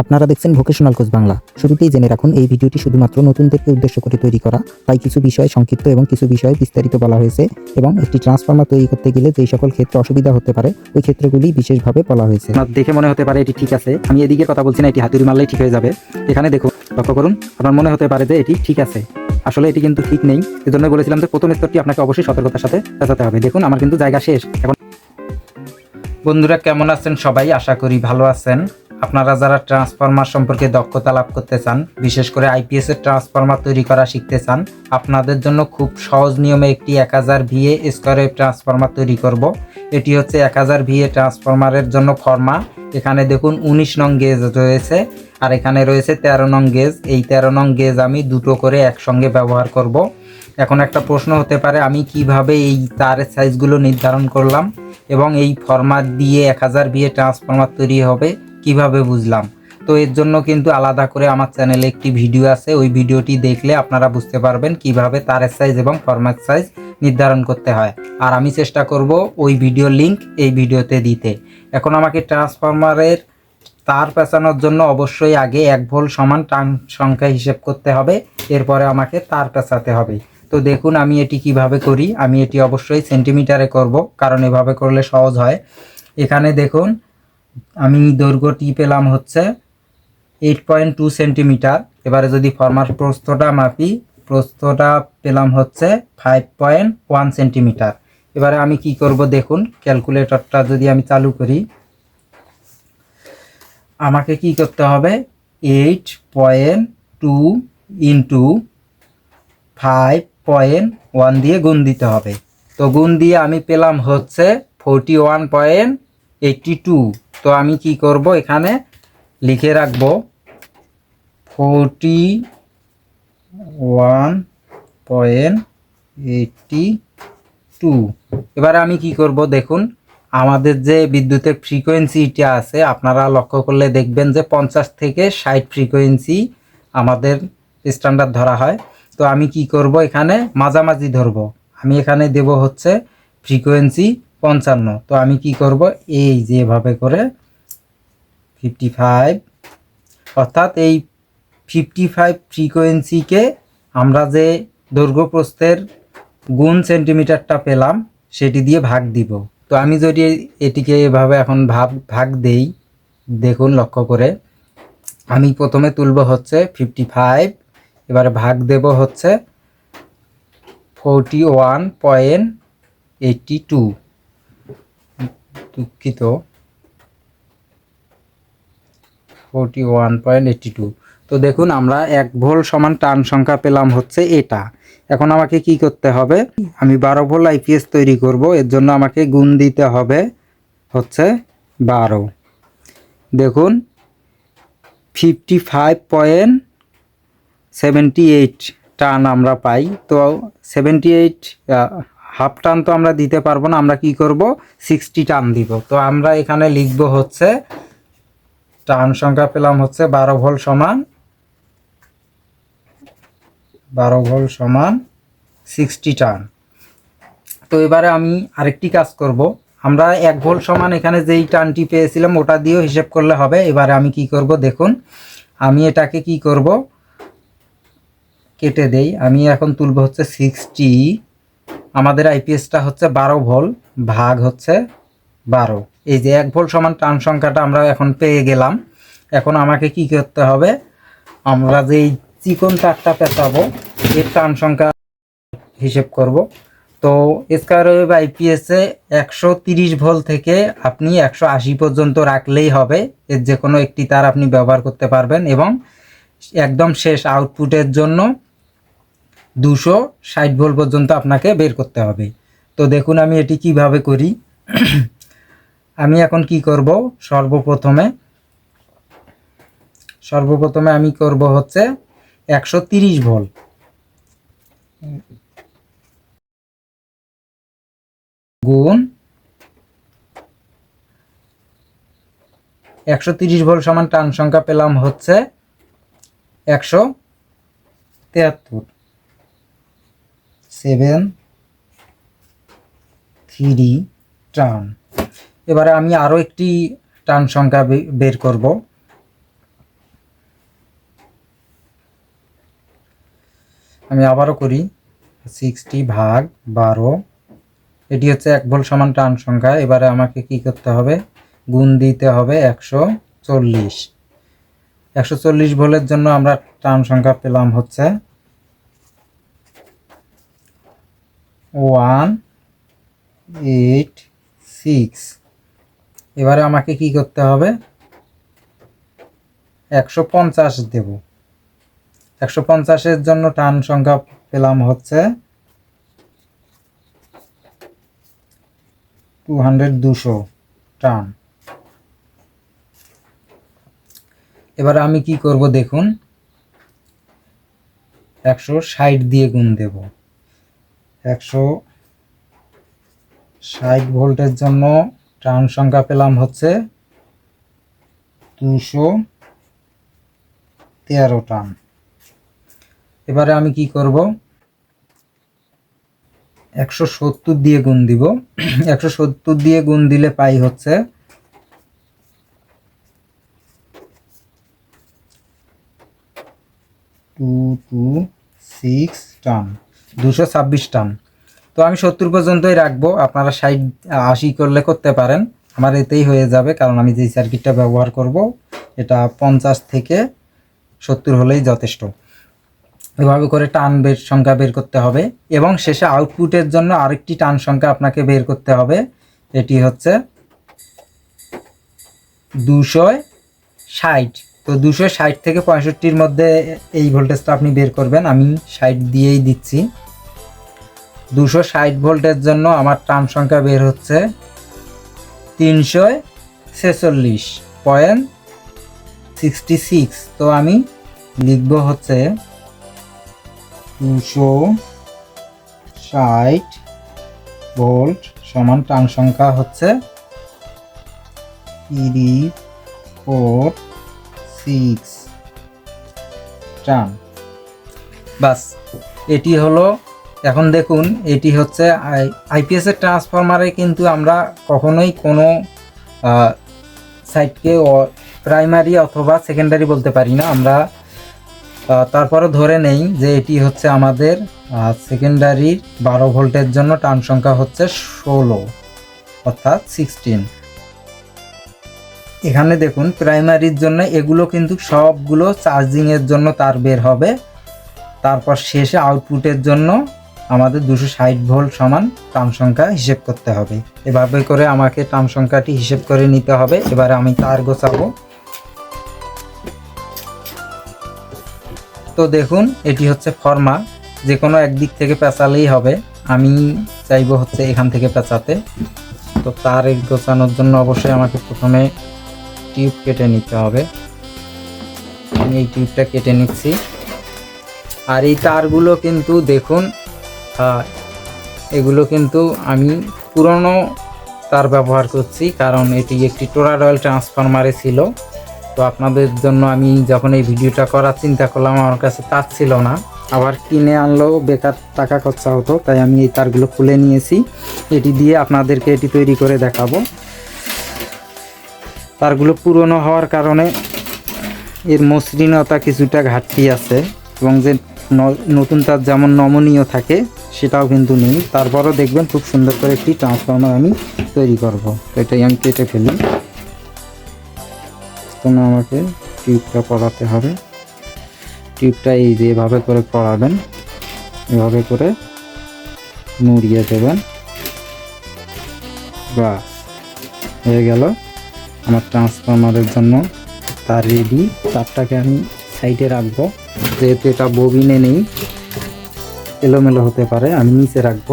আপনারা দেখছেন vocational coach Bangla. শুরুতেই জেনে রাখুন এই ভিডিওটি শুধুমাত্র নতুনদেরকে উদ্দেশ্য করে তৈরি করা তাই কিছু বিষয় সংক্ষিপ্ত এবং কিছু বিষয় বিস্তারিত বলা হয়েছে এবং একটি ট্রান্সফর্মার তৈরি করতে গেলে যেই সকল ক্ষেত্রে অসুবিধা হতে পারে ওই ক্ষেত্রগুলি বিশেষভাবে বলা হয়েছে। আপনার দেখে মনে হতে পারে এটি ঠিক আছে আমি এদিকে কথা বলছি না এটি হাতুড়ি মারলেই ঠিক হয়ে যাবে। এখানে দেখুন লক্ষ্য করুন আপনার মনে হতে পারে যে এটি ঠিক আছে। আসলে এটি কিন্তু ঠিক নেই এজন্য বলেছিলাম যে প্রথম স্তরটি আপনাকে অবশ্যই সতর্কতার সাথে পেঁচাতে হবে। দেখুন আমার কিন্তু জায়গা শেষ। এখন বন্ধুরা কেমন আছেন সবাই? আশা করি ভালো আছেন। আপনারা যারা ট্রান্সফরমার সম্পর্কে দক্ষতা লাভ করতে চান, বিশেষ করে আইপিএস এর ট্রান্সফরমার তৈরি করা শিখতে চান, আপনাদের জন্য খুব সহজ নিয়মে একটি এক হাজার ভিএ স্কোয়ার ট্রান্সফরমার তৈরি করব। এটি হচ্ছে এক হাজার ভিএ ট্রান্সফরমারের জন্য ফর্মা এখানে দেখুন উনিশ নং গেজ রয়েছে, আর এখানে রয়েছে তেরো নং গেজ এই তেরো নং গেজ আমি দুটো করে একসঙ্গে ব্যবহার করব। এখন একটা প্রশ্ন হতে পারে, আমি কীভাবে এই তারের সাইজগুলো নির্ধারণ করলাম? এবং এই ফরম্যাট দিয়ে এক হাজার বিয়ে ট্রান্সফরমার তৈরি হবে। কীভাবে বুঝলাম? তো এর জন্য কিন্তু আলাদা করে আমার চ্যানেলে একটি ভিডিও আছে। ওই ভিডিওটি দেখলে আপনারা বুঝতে পারবেন কীভাবে তারের সাইজ এবং ফরম্যাট সাইজ নির্ধারণ করতে হয়। আর আমি চেষ্টা করব ওই ভিডিও লিংক এই ভিডিওতে দিতে। এখন আমাকে ট্রান্সফরমারের তার পেঁচানোর জন্য অবশ্যই আগে এক ভোল সমান টান সংখ্যা হিসেব করতে হবে। এরপরে আমাকে তার পেঁচাতে হবে। তো দেখুন আমি এটি কীভাবে করি। আমি এটি অবশ্যই সেন্টিমিটারে করব, কারণ এভাবে করলে সহজ হয়। এখানে দেখুন আমি দৈর্ঘ্যটি পেলাম হচ্ছে এইট পয়েন্ট টু সেন্টিমিটার এবারে যদি ফর্মার প্রস্থটা মাপি, প্রস্থটা পেলাম হচ্ছে ফাইভ পয়েন্ট ওয়ান সেন্টিমিটার এবারে আমি কি করব দেখুন ক্যালকুলেটরটা যদি আমি চালু করি, আমাকে কি করতে হবে? Eight point two into five point one দিয়ে গুণ দিতে হবে। তো গুণ দিয়ে আমি পেলাম হচ্ছে forty one point eighty two তো আমি কি করব এখানে? লিখে রাখব forty one point eighty two এবারে আমি কি করব দেখুন, আমাদের যে বিদ্যুতের ফ্রিকোয়েন্সিটা আছে, আপনারা লক্ষ্য করলে দেখবেন যে পঞ্চাশ থেকে ষাট ফ্রিকোয়েন্সি আমাদের স্ট্যান্ডার্ড ধরা হয়। তো আমি কি করব এখানে? মাঝামাঝি ধরব। আমি এখানে দেব হচ্ছে ফ্রিকোয়েন্সি পঞ্চান্ন। তো আমি কি করব? এই যেভাবে করে ফিফটি ফাইভ অর্থাৎ এই ফিফটি ফাইভ ফ্রিকোয়েন্সিকে আমরা যে দৈর্ঘ্য প্রস্থের গুণ সেন্টিমিটারটা পেলাম, সেটি দিয়ে ভাগ দিব। তো আমি যদি এটিকে এভাবে এখন ভাগ ভাগ দেই, দেখুন লক্ষ্য করে, আমি প্রথমে তুলব হচ্ছে ফিফটি ফাইভ এবারে ভাগ দেব হচ্ছে forty one point eighty two দুঃখিত forty one point eighty two তো দেখুন, আমরা এক ভোল সমান টান সংখ্যা পেলাম হচ্ছে এটা। এখন আমাকে কি করতে হবে? আমি বারো ভোল আইপিএস তৈরি করব, এর জন্য আমাকে গুণ দিতে হবে হচ্ছে বারো। দেখুন fifty five point seventy eight টান আমরা পাই। তো সেভেন্টি এইট হাফ টান তো আমরা দিতে পারব না, আমরা কি করব? সিক্সটি টান দিব। তো আমরা এখানে লিখব হচ্ছে, টান সংখ্যা পেলাম হচ্ছে বারো ভোল সমান, বারো ভোল সমান সিক্সটি টান। তো এবারে আমি আরেকটি কাজ করব। আমরা এক ভোল সমান এখানে যেই টানটি পেয়েছিলাম, ওটা দিয়েও হিসেব করলে হবে। এবারে আমি কি করব, দেখুন, আমি এটাকে কি করব, কেটে দেই। আমি এখন তুলব হচ্ছে সিক্সটি আমাদের আইপিএসটা হচ্ছে বারো ভোল ভাগ হচ্ছে বারো। এই যে এক ভোল সমান টান সংখ্যাটা আমরা এখন পেয়ে গেলাম। এখন আমাকে কি করতে হবে? আমরা যেই চিকন তারটা পেঁচাবো, এর টান সংখ্যা হিসেব করব। তো স্কোয়ার ওয়েভ আইপিএসে একশো তিরিশ ভোল থেকে আপনি একশো আশি পর্যন্ত রাখলেই হবে। এর যে কোনো একটি তার আপনি ব্যবহার করতে পারবেন এবং একদম শেষ আউটপুটের জন্য দুশো ষাট ভোল পর্যন্ত আপনাকে বের করতে হবে। তো দেখুন আমি এটি কীভাবে করি। আমি এখন কি করব? সর্বপ্রথমে সর্বপ্রথমে আমি করব হচ্ছে একশো তিরিশ ভোল গুণ একশো তিরিশ ভোল সমান টান সংখ্যা পেলাম হচ্ছে একশো তেহাত্তর। Seven, three, turn. এবারে আমি আরও একটি টার্ন সংখ্যা বের করব। আমি আবারও করি, সিক্সটি ভাগ বারো। এটি হচ্ছে এক ভোল সমান টান সংখ্যা। এবারে আমাকে কি করতে হবে? গুণ দিতে হবে একশো চল্লিশ। একশো চল্লিশ ভোলের জন্য আমরা টান সংখ্যা পেলাম হচ্ছে ওয়ান, এইট, সিক্স। এবারে আমাকে কি করতে হবে? একশো পঞ্চাশ দেব। একশো পঞ্চাশের জন্য টান সংখ্যা পেলাম হচ্ছে টু হান্ড্রেড দুশো টান। এবারে আমি কি করব দেখুন? একশো ষাট দিয়ে গুণ দেব। একশো ষাট ভোল্টের জন্য টান সংখ্যা পেলাম হচ্ছে দুশো তেরো টান এবারে আমি কি করব? একশো সত্তর দিয়ে গুণ দিব। একশো সত্তর দিয়ে গুণ দিলে পাই হচ্ছে টু টু সিক্স টান দুশো ছাব্বিশ টান। তো আমি সত্তর পর্যন্তই রাখব, আপনারা ষাট, আশি করলে করতে পারেন। আমার এতেই হয়ে যাবে, কারণ আমি যেই সার্কিটটা ব্যবহার করব, এটা পঞ্চাশ থেকে সত্তর হলেই যথেষ্ট। এভাবে করে টান বের, সংখ্যা বের করতে হবে, এবং শেষে আউটপুটের জন্য আরেকটি টান সংখ্যা আপনাকে বের করতে হবে। এটি হচ্ছে দুশো ষাট। তো দুশো ষাট থেকে পঁয়ষট্টির মধ্যে এই ভোল্টেজটা আপনি বের করবেন, আমি ষাট দিয়েই দিচ্ছি। দুশো ষাট ভোল্টের জন্য আমার টান সংখ্যা বের হচ্ছে তিনশো ছেচল্লিশ পয়েন্ট সিক্সটি সিক্স। তো আমি লিখব হচ্ছে দুশো ষাট ভোল্ট সমান টান সংখ্যা হচ্ছে থ্রি ফোর সিক্স টান বাস, এটি হলো এখন দেখুন, এটি হচ্ছে আইপিএস এর ট্রান্সফরমারে কিন্তু আমরা কখনোই কোনো সাইটকে প্রাইমারি অথবা সেকেন্ডারি বলতে পারি না। আমরা তারপরে ধরে নেই যে এটি হচ্ছে আমাদের সেকেন্ডারির বারো ভোল্টের জন্য টান সংখ্যা হচ্ছে ষোলো, অর্থাৎ সিক্সটিন এখানে দেখুন প্রাইমারির জন্য এগুলো কিন্তু সবগুলো চার্জিংয়ের জন্য তার বের হবে। তারপর শেষে আউটপুটের জন্য আমাদের দুশো ষাট ভোল্ট সমান টান সংখ্যা হিসেব করতে হবে। এভাবে করে আমাকে টান সংখ্যাটি হিসেব করে নিতে হবে। এবারে আমি তার গোছাবো। তো দেখুন, এটি হচ্ছে ফর্মা। যে কোনো একদিক থেকে পেঁচালেই হবে। আমি চাইব হচ্ছে এখান থেকে পেঁচাতে। তো তার গোছানোর জন্য অবশ্যই আমাকে প্রথমে টিউব কেটে নিতে হবে। আমি এই টিউবটা কেটে নিচ্ছি। আর এই তারগুলো কিন্তু দেখুন এগুলো কিন্তু আমি পুরনো তার ব্যবহার করছি, কারণ এটি একটি টোরাল অয়েল ট্রান্সফরমারে ছিল। তো আপনাদের জন্য আমি যখন এই ভিডিওটা করার চিন্তা করলাম, আমার কাছে তার ছিল না। আবার কিনে আনলেও বেকার টাকা খরচা হতো, তাই আমি এই তারগুলো খুলে নিয়েছি। এটি দিয়ে আপনাদেরকে এটি তৈরি করে দেখাবো। তারগুলো পুরনো হওয়ার কারণে এর মসৃণতা কিছুটা ঘাটতি আছে, এবং যে নতুন তার যেমন নমনীয় থাকে সেটাও কিন্তু নেই। তারপরও দেখবেন খুব সুন্দর করে একটি ট্রান্সফর্মার আমি তৈরি করব। এটাই আমি কেটে ফেলি। প্রথমে আমাকে টিউবটা পড়াতে হবে। টিউবটা এই যে এভাবে করে পড়াবেন। এভাবে করে মুড়িয়ে দেবেন। বা হয়ে গেল। আমার ট্রান্সফর্মারের জন্য তার রেডি তারটাকে আমি সাইডে রাখব। যেহেতু এটা ববিনে নেই এলোমেলো হতে পারে, আমি নিচে রাখব।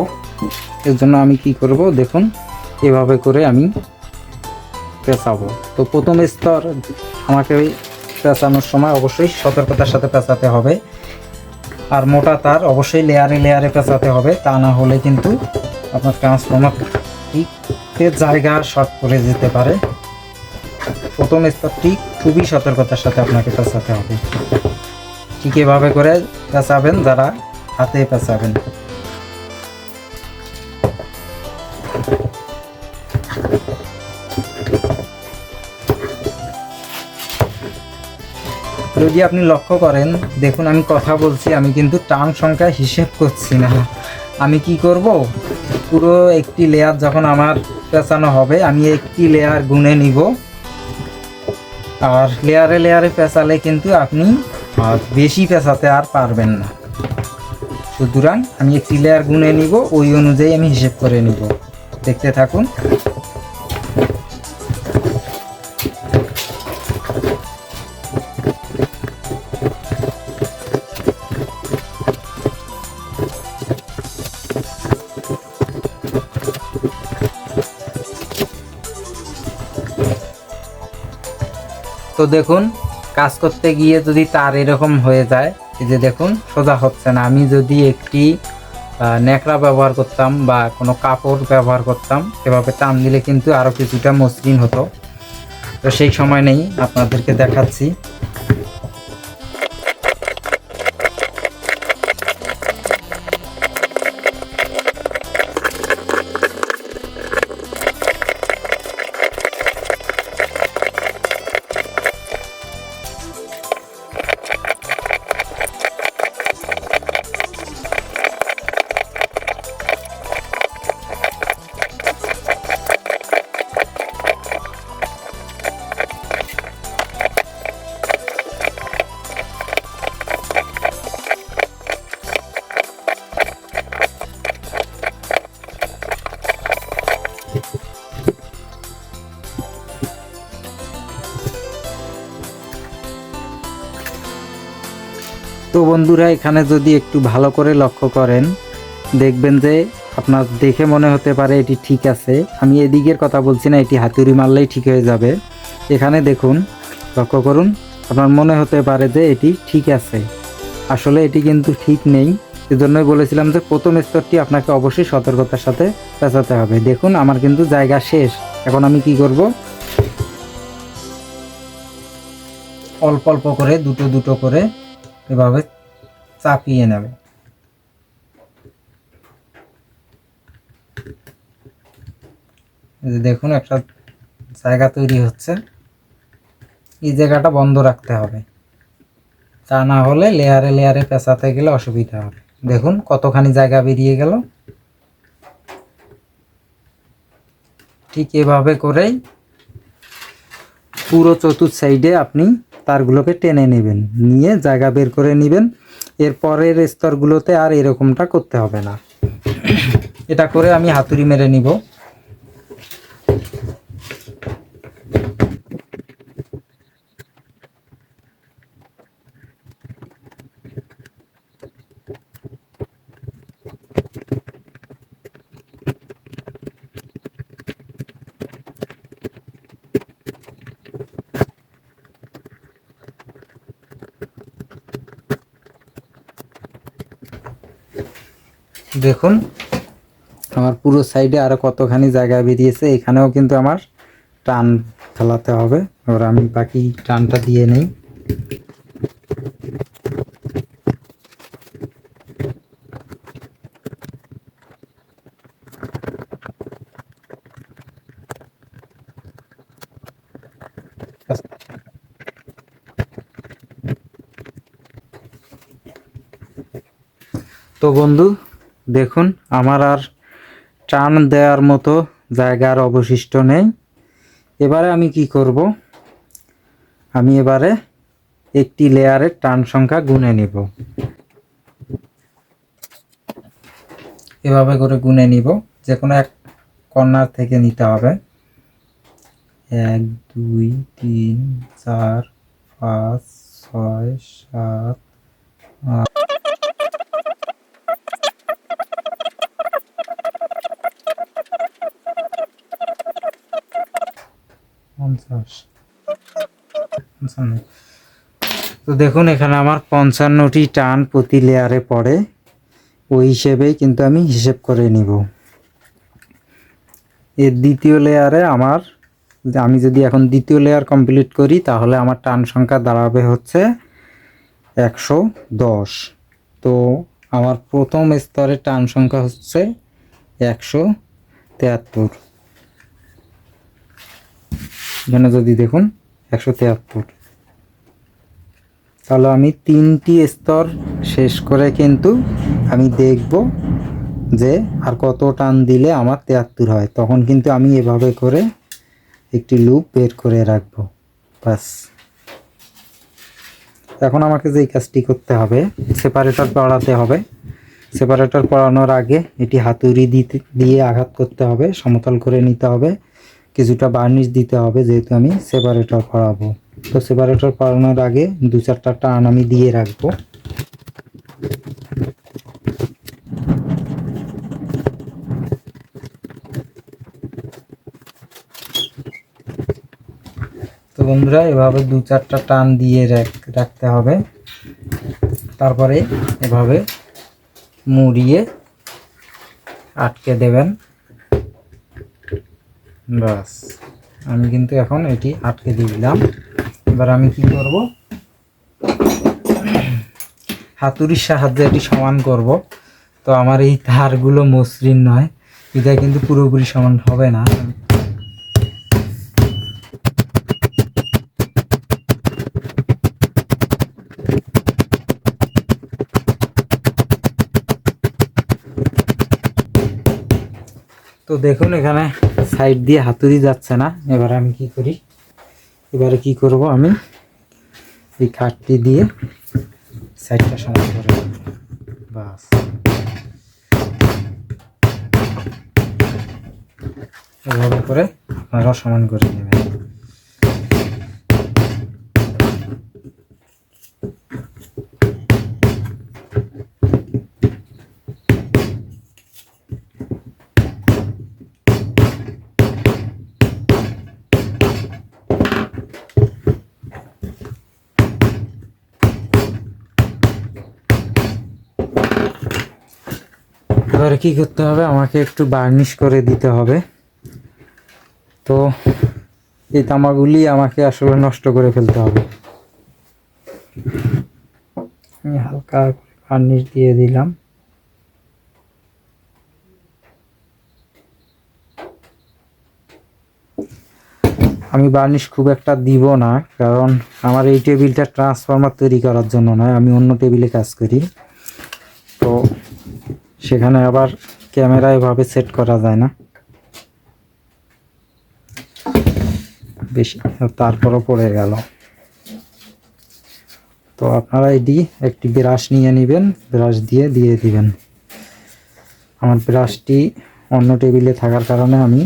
এর জন্য আমি কি করব? দেখুন, এভাবে করে আমি পেঁচাবো। তো প্রথম স্তর আমাকে পেঁচানোর সময় অবশ্যই সতর্কতার সাথে পেঁচাতে হবে। আর মোটা তার অবশ্যই লেয়ারে লেয়ারে পেঁচাতে হবে, তা না হলে কিন্তু আপনার ট্রান্সফর্মার ঠিক জায়গা শর্ট করে যেতে পারে। প্রথম স্তরটি খুবই সতর্কতার সাথে আপনাকে পেঁচাতে হবে। ঠিক এভাবে করে পেঁচাবেন যারা হাতে পেঁচাবেন। যদি আপনি লক্ষ্য করেন, দেখুন আমি কথা বলছি, আমি কিন্তু টান সংখ্যা হিসেব করছি না। আমি কি করব? পুরো একটি লেয়ার যখন আমার পেঁচানো হবে, আমি একটি লেয়ার গুনে নিব। আর লেয়ারে লেয়ারে পেঁচালে কিন্তু আপনি বেশি পেঁচাতে আর পারবেন না। সুতরাং আমি একটি লেয়ার গুনে নিব, ওই অনুযায়ী আমি হিসেব করে নিব। দেখতে থাকুন। তো দেখুন, কাজ করতে গিয়ে যদি তার এরকম হয়ে যায় এই যে দেখুন, সোজা হচ্ছে না। আমি যদি একটি ন্যাকড়া ব্যবহার করতাম বা কোনো কাপড় ব্যবহার করতাম, এভাবে টান দিলে কিন্তু আরও কিছুটা মসৃণ হতো। তো সেই সময় নেই, আপনাদেরকে দেখাচ্ছি। বন্ধুরা, এখানে যদি একটু ভালো করে লক্ষ্য করেন, দেখবেন যে আপনার দেখে মনে হতে পারে এটি ঠিক আছে। আমি এদিকের কথা বলছি না, এটি হাতুড়ি মারলেই ঠিক হয়ে যাবে। এখানে দেখুন, লক্ষ্য করুন, আপনার মনে হতে পারে যে এটি ঠিক আছে। আসলে এটি কিন্তু ঠিক নেই। এজন্যই বলেছিলাম যে প্রথম স্তরটি আপনাকে অবশ্যই সতর্কতার সাথে পেঁচাতে হবে। দেখুন, আমার কিন্তু জায়গা শেষ। এখন আমি কি করব? অল্প অল্প করে, দুটো দুটো করে, এভাবে চাপিয়ে নেবে। দেখুন, একটা জায়গা তৈরি হচ্ছে। এই জায়গাটা বন্ধ রাখতে হবে। তা না হলে লেয়ারে লেয়ারে পেঁচাতে গেলে অসুবিধা হবে। দেখুন, কতখানি জায়গা বেরিয়ে গেল। ঠিক এভাবে করেই পুরো চতুর্থ সাইডে আপনি তারগুলোকে টেনে নেবেন। নিয়ে জায়গা বের করে নেবেন। এর পরের স্তরগুলোতে আর এরকমটা করতে হবে না। এটা করে আমি হাতুড়ি মেরে নিব। দেখুন, আমার পুরো সাইডে আরও কতখানি জায়গা বেরিয়েছে, এখানেও কিন্তু আমার টান ফেলাতে হবে। এবার আমি বাকি টানটা দিয়ে নেই। তো বন্ধু দেখুন, আমার আর টান দেওয়ার মতো জায়গার অবশিষ্ট নেই। এবারে আমি কি করব? আমি এবারে একটি লেয়ারের টান সংখ্যা গুনে নিব। এভাবে করে গুনে নিব। যে কোনো এক কর্নার থেকে নিতে হবে। এক, দুই, তিন, চার, পাঁচ, ছয়, সাত পঞ্চাশ পঞ্চান্ন। তো দেখুন, এখানে আমার পঞ্চান্নটি টান প্রতি লেয়ারে পড়ে। ওই হিসেবেই কিন্তু আমি হিসেব করে নিব। এর দ্বিতীয় লেয়ারে আমার, আমি যদি এখন দ্বিতীয় লেয়ার কমপ্লিট করি, তাহলে আমার টান সংখ্যা দাঁড়াবে হচ্ছে একশো দশ। তো আমার প্রথম স্তরের টান সংখ্যা হচ্ছে একশো তেহাত্তর এখানে যদি দেখুন, একশো তেহাত্তর তাহলে আমি তিনটি স্তর শেষ করে কিন্তু আমি দেখব যে আর কত টান দিলে আমার তেয়াত্তর হয়। তখন কিন্তু আমি এভাবে করে একটি লুপ বের করে রাখব। বাস এখন আমাকে যে কাজটি করতে হবে সেপারেটর পড়াতে হবে। সেপারেটর পড়ানোর আগে এটি হাতুড়ি দিতে, দিয়ে আঘাত করতে হবে, সমতল করে নিতে হবে। কিছুটা বার্নিশ দিতে হবে যেহেতু আমি সেপারেটর পড়াবো তো সেপারেটর পড়ানোর আগে দু চারটা টান আমি দিয়ে রাখব। তো বন্ধুরা, এভাবে দু চারটা টান দিয়ে রাখ- রাখতে হবে। তারপরে এভাবে মুড়িয়ে আটকে দেবেন। বাস আমি কিন্তু এখন এটি আটকে দিলাম। এবার আমি কি করব? হাতুড়ির সাহায্যে এটি সমান করব। তো আমার এই তারগুলো মসৃণ নয়। এটা কিন্তু পুরোপুরি সমান হবে না। তো দেখুন এখানে সাইড দিয়ে হাতুড়ি যাচ্ছে না। এবার আমি কি করি? এবারে কি করব আমি? এই কাঠটি দিয়ে সাইডটা সমান করে। বাস। এভাবে করে আপনারাও সমান করে নেবেন। এবারে কি করতে হবে? আমাকে একটু বার্নিশ করে দিতে হবে। তো এই তামাগুলি আমাকে আসলে নষ্ট করে ফেলতে হবে। আমি হালকা বার্নিশ দিয়ে দিলাম। আমি বার্নিশ খুব একটা দিব না, কারণ আমার এই টেবিলটা ট্রান্সফরমার তৈরি করার জন্য নয়, আমি অন্য টেবিলে কাজ করি। সেখানে আবার ক্যামেরা এভাবে সেট করা যায় না। বেশি, তারপরও পড়ে গেল। তো আপনারা এটি একটি ব্রাশ নিয়ে নেবেন ব্রাশ দিয়ে দিয়ে দিবেন। আমার ব্রাশটি অন্য টেবিলে থাকার কারণে আমি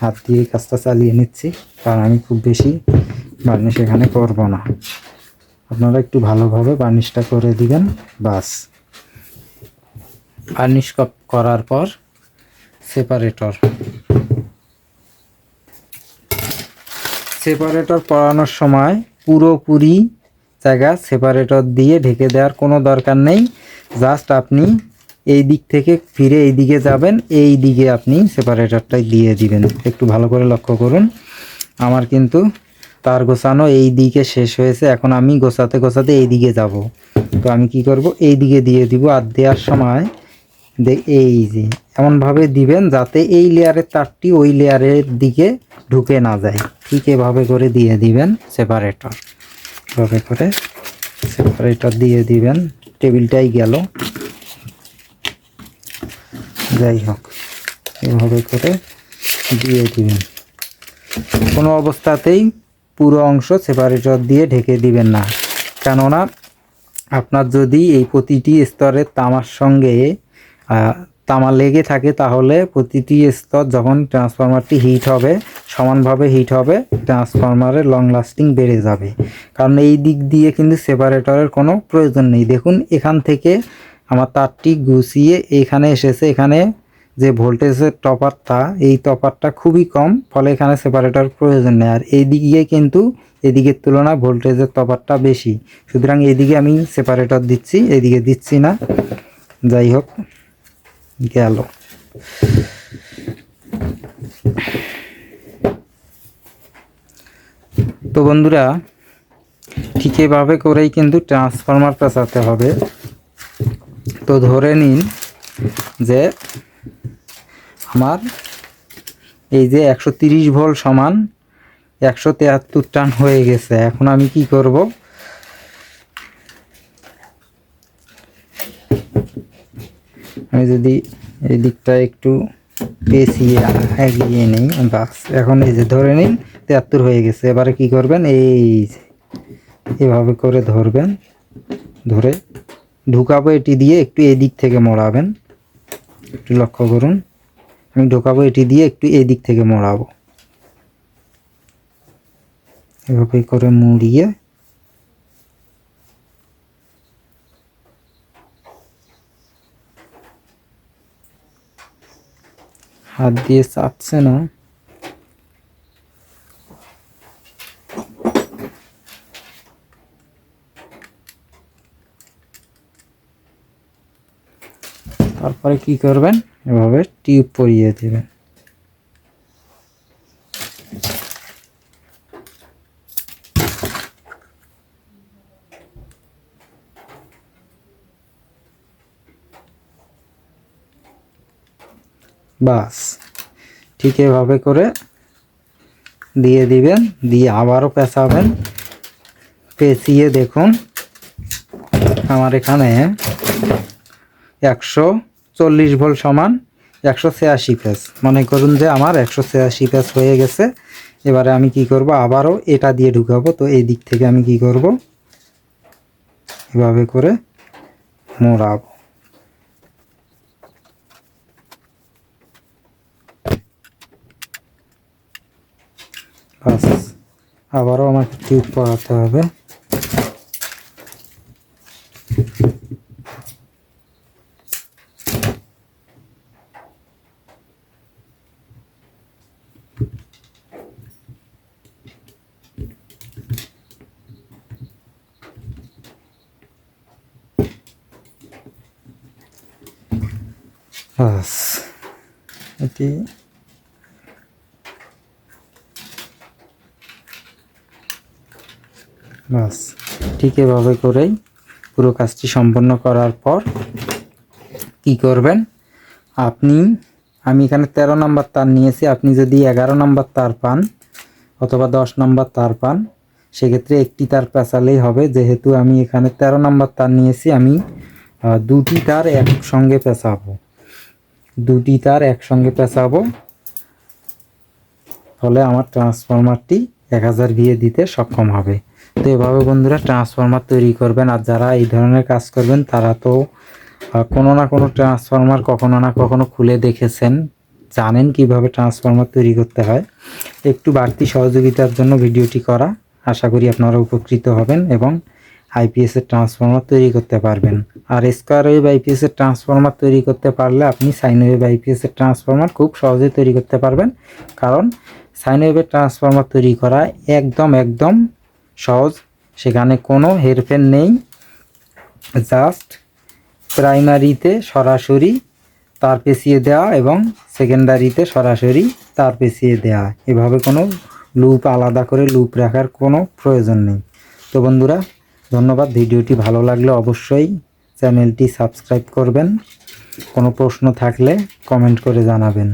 হাত দিয়ে কাজটা চালিয়ে নিচ্ছি, কারণ আমি খুব বেশি বার্নিশ এখানে করব না। আপনারা একটু ভালোভাবে বার্নিশটা করে দিবেন বাস বার্নিশ কপ- করার পর সেপারেটর। সেপারেটর পরানোর সময় পুরোপুরি জায়গা সেপারেটর দিয়ে ঢেকে দেওয়ার কোনো দরকার নেই। জাস্ট আপনি এই দিক থেকে ফিরে এই দিকে যাবেন, এই দিকে আপনি সেপারেটরটা দিয়ে দিবেন। একটু ভালো করে লক্ষ্য করুন। আমার কিন্তু তার গোছানো এই দিকে শেষ হয়েছে। এখন আমি গোছাতে গোছাতে এই দিকে যাব। তো আমি কি করব? এই দিকে দিয়ে দিব। আর দেওয়ার সময় এই যে, এমনভাবে দিবেন যাতে এই লেয়ারের তারটি ওই লেয়ারের দিকে ঢুকে না যায়। ঠিক এভাবে করে দিয়ে দিবেন সেপারেটর এভাবে করে সেপারেটর দিয়ে দিবেন। টেবিলটাই গেল। যাই হোক, এভাবে করে দিয়ে দিবেন। কোনো অবস্থাতেই পুরো অংশ সেপারেটর দিয়ে ঢেকে দিবেন না। কেননা আপনার যদি এই প্রতিটি স্তরের তামার সঙ্গে তামা লেগে থাকে, তাহলে প্রতিটি স্তর যখন ট্রান্সফরমারটি হিট হবে, সমানভাবে হিট হবে, ট্রান্সফরমারের লং লাস্টিং বেড়ে যাবে। কারণ এই দিক দিয়ে কিন্তু সেপারেটরের কোনো প্রয়োজন নেই। দেখুন, এখান থেকে আমার তারটি গুছিয়ে এখানে এসেছে। এখানে যে ভোল্টেজের টপারটা এই টপারটা খুবই কম, ফলে এখানে সেপারেটর প্রয়োজন নেই। আর এই দিকে কিন্তু, এদিকের তুলনায় ভোল্টেজের টপারটা বেশি। সুতরাং এদিকে আমি সেপারেটর দিচ্ছি, এদিকে দিচ্ছি না। যাই হোক। গেল। তো বন্ধুরা, ঠিক এভাবে করেই কিন্তু ট্রান্সফরমার পেঁচাতে হবে। তো ধরে নিন যে আমার এই যে একশো তিরিশ ভোল্ট সমান একশো তেহাত্তর টান হয়ে গেছে। এখন আমি কি করব? আমি যদি এই দিকটা একটু পেঁচিয়ে এগিয়ে নিই, বাস। এখন এই যে ধরে নিন, তিয়াত্তর হয়ে গেছে। এবারে কি করবেন? এই এভাবে করে ধরবেন, ধরে ঢুকাবো এটি দিয়ে একটু এদিক থেকে মোড়াবেন। একটু লক্ষ্য করুন, আমি ঢোকাবো এটি দিয়ে একটু এদিক থেকে মোড়াবো। এভাবে করে মুড়িয়ে হাত দিয়ে চাপছে না। তারপরে কি করবেন? এভাবে টিউব পরিয়ে দেবেন। বাস। ঠিক এভাবে করে দিয়ে দিবেন, দিয়ে আবারও পেঁচাবেন। পেঁচিয়ে দেখুন, আমার এখানে একশো চল্লিশ ভোল্ট সমান একশো ছিয়াশি পেস মনে করুন যে আমার একশো ছিয়াশি পেস হয়ে গেছে। এবারে আমি কি করব? আবারও এটা দিয়ে ঢুকাবো। তো এই দিক থেকে আমি কি করব? এভাবে করে মোড়াবো। বাস আবারও আমাকে টিউব পড়াতে হবে বাস এটি বাস, ঠিক এভাবে করেই পুরো কাজটি সম্পন্ন করার পর কি করবেন? আপনি, আমি এখানে তেরো নম্বর তার নিয়েছি, আপনি যদি এগারো নম্বর তার পান অথবা দশ নম্বর তার পান, সেক্ষেত্রে একটি তার পেঁচালেই হবে। যেহেতু আমি এখানে তেরো নম্বর তার নিয়েছি, আমি দুটি তার একসঙ্গে পেঁচাবো। দুটি তার একসঙ্গে পেঁচাবো। ফলে আমার ট্রান্সফরমারটি এক হাজার ভিএ দিতে সক্ষম হবে। তো এভাবে বন্ধুরা ট্রান্সফরমার তৈরি করবেন আর যারা এই ধরনের কাজ করবেন, তারা তো কোনো না কোনো ট্রান্সফরমার কখনো না কখনো খুলে দেখেছেন, জানেন কীভাবে ট্রান্সফরমার তৈরি করতে হয়। একটু বাড়তি সহযোগিতার জন্য ভিডিওটি করা, আশা করি আপনারা উপকৃত হবেন এবং আইপিএস এর ট্রান্সফরমার তৈরি করতে পারবেন। আর স্কোয়ার ওয়েভ আইপিএস এর ট্রান্সফরমার তৈরি করতে পারলে আপনি সাইন ওয়েভ আইপিএস এর ট্রান্সফরমার খুব সহজে তৈরি করতে পারবেন। কারণ সাইন ওয়েভের ট্রান্সফরমার তৈরি করা একদম একদম সহজ। সেখানে কোনো হেরফের নেই। জাস্ট প্রাইমারিতে সরাসরি তার পেঁচিয়ে দেওয়া এবং সেকেন্ডারিতে সরাসরি তার পেঁচিয়ে দেওয়া এভাবে কোনো লুপ আলাদা করে লুপ রাখার কোনো প্রয়োজন নেই। তো বন্ধুরা, ধন্যবাদ। ভিডিওটি ভালো লাগলে অবশ্যই চ্যানেলটি সাবস্ক্রাইব করবেন। কোনো প্রশ্ন থাকলে কমেন্ট করে জানাবেন।